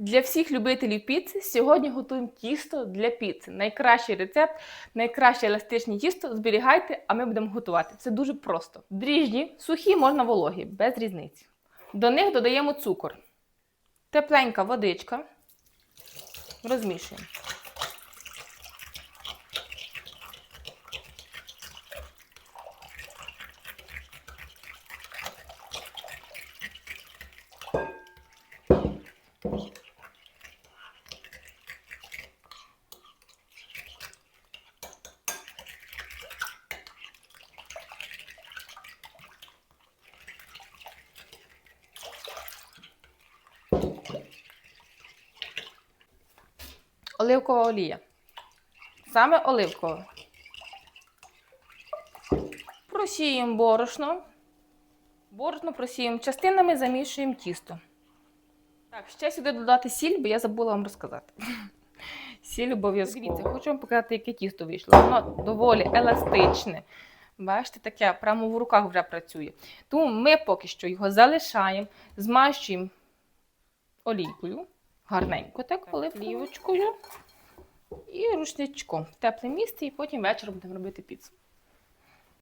Для всіх любителів піци сьогодні готуємо тісто для піци. Найкращий рецепт, найкраще еластичне тісто зберігайте, а ми будемо готувати. Це дуже просто. Дріжджі сухі можна вологі, без різниці. До них додаємо цукор, тепленька водичка. Розмішуємо. Оливкова олія. Саме оливкова. Просіємо борошно. Борошно просіємо частинами, замішуємо тісто. Так, ще сюди додати сіль, бо я забула вам розказати. Сіль обов'язково. Дивіться, хочу вам показати, яке тісто вийшло. Воно доволі еластичне. Бачите, таке прямо в руках вже працює. Тому ми поки що його залишаємо, змащуємо олійкою. Гарненько, так, оливковочкою і рушничком в тепле місце, і потім вечором будемо робити піцу.